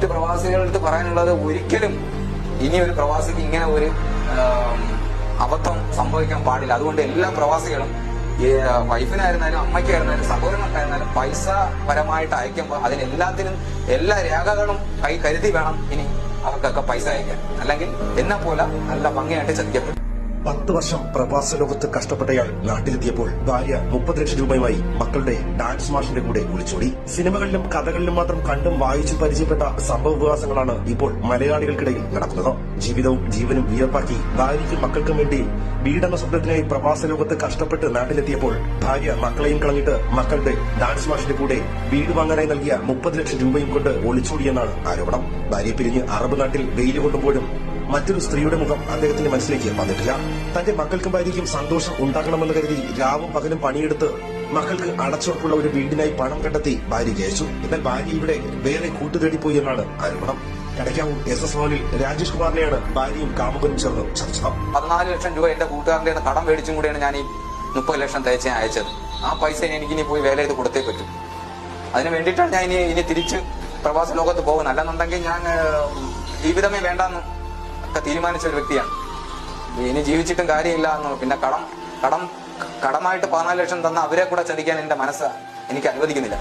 മറ്റ് പ്രവാസികളുടെ അടുത്ത് പറയാനുള്ളത് ഒരിക്കലും ഇനി ഒരു പ്രവാസിക്ക് ഇങ്ങനെ ഒരു അബദ്ധം സംഭവിക്കാൻ പാടില്ല. അതുകൊണ്ട് എല്ലാ പ്രവാസികളും വൈഫിനായിരുന്നാലും അമ്മയ്ക്കായിരുന്നാലും സഹോദരങ്ങൾക്കായിരുന്നാലും പൈസ പരമായിട്ട് അയക്കുമ്പോൾ അതിനെല്ലാത്തിനും എല്ലാ രേഖകളും കൈ കരുതി വേണം ഇനി അവർക്കൊക്കെ പൈസ അയക്കാൻ. അല്ലെങ്കിൽ എന്നെ പോലെ നല്ല ഭംഗിയായിട്ട് ചതിക്കപ്പെടും. പത്ത് വർഷം പ്രവാസ ലോകത്ത് കഷ്ടപ്പെട്ടയാൾ നാട്ടിലെത്തിയപ്പോൾ ഭാര്യ മുപ്പത് ലക്ഷം രൂപയുമായി മക്കളുടെ ഡാൻസ് മാഷിന്റെ കൂടെ ഒളിച്ചോടി. സിനിമകളിലും കഥകളിലും മാത്രം കണ്ടും വായിച്ചു പരിചയപ്പെട്ട സംഭവ വികാസങ്ങളാണ് ഇപ്പോൾ മലയാളികൾക്കിടയിൽ നടക്കുന്നത്. ജീവിതവും ജീവനും വിയർപ്പാക്കി ഭാര്യയ്ക്കും മക്കൾക്കും വേണ്ടി വീടെന്ന സ്വപ്നത്തിനായി പ്രവാസ ലോകത്ത് കഷ്ടപ്പെട്ട് നാട്ടിലെത്തിയപ്പോൾ ഭാര്യ മക്കളെയും കളഞ്ഞിട്ട് മക്കളുടെ ഡാൻസ് മാഷിന്റെ കൂടെ വീട് വാങ്ങാനായി നൽകിയ മുപ്പത് ലക്ഷം രൂപയും കൊണ്ട് ഒളിച്ചോടിയെന്നാണ് ആരോപണം. ഭാര്യ പിരിഞ്ഞ് അറബ് നാട്ടിൽ വെയിൽ കൊണ്ടുമ്പോഴും മറ്റൊരു സ്ത്രീയുടെ മുഖം അദ്ദേഹത്തിന്റെ മനസ്സിലേക്ക് വന്നിട്ടില്ല. തന്റെ മക്കൾക്കും ഭാര്യയ്ക്കും സന്തോഷം ഉണ്ടാകണമെന്ന് കരുതി രാവും പകലും പണിയെടുത്ത് മക്കൾക്ക് അടച്ചുറപ്പുള്ള ഒരു വീടിനായി പണം കണ്ടെത്തി ഭാര്യയ്ക്ക് അയച്ചു എന്നാൽ ഭാര്യ ഇവിടെ വേറെ കൂട്ടുതേടിപ്പോയി എന്നാണ് ആരോപണം. കടയ്ക്കാവൂർ എസ് എസ് ഭവനിൽ രാജേഷ് കുമാറിനെയാണ് ഭാര്യയും കാമുകനും ചേർന്ന് ചർച്ച. പതിനാല് ലക്ഷം രൂപ എന്റെ കൂട്ടുകാരന്റെ കടം മേടിച്ചും കൂടിയാണ് ഞാൻ ഈ മുപ്പത് ലക്ഷം തയ്ച്ച് അയച്ചത്. ആ പൈസ എനിക്ക് ഇനി പോയി വേല ചെയ്ത് കൊടുത്തേ പറ്റും. അതിന് വേണ്ടിയിട്ടാണ് ഞാൻ ഇനി ഇനി തിരിച്ച് പ്രവാസ ലോകത്ത് പോകുന്നത്. അല്ലെന്നുണ്ടെങ്കിൽ ഞാൻ ജീവിതമേ വേണ്ടെന്ന് ഒക്കെ തീരുമാനിച്ച ഒരു വ്യക്തിയാണ്. ഇനി ജീവിച്ചിട്ടും കാര്യമില്ല എന്ന് പിന്നെ കടം കടം കടമായിട്ട് പതിനാല് ലക്ഷം തന്ന അവരെ കൂടെ ചതിക്കാൻ എന്റെ മനസ്സ് എനിക്ക് അനുവദിക്കുന്നില്ല.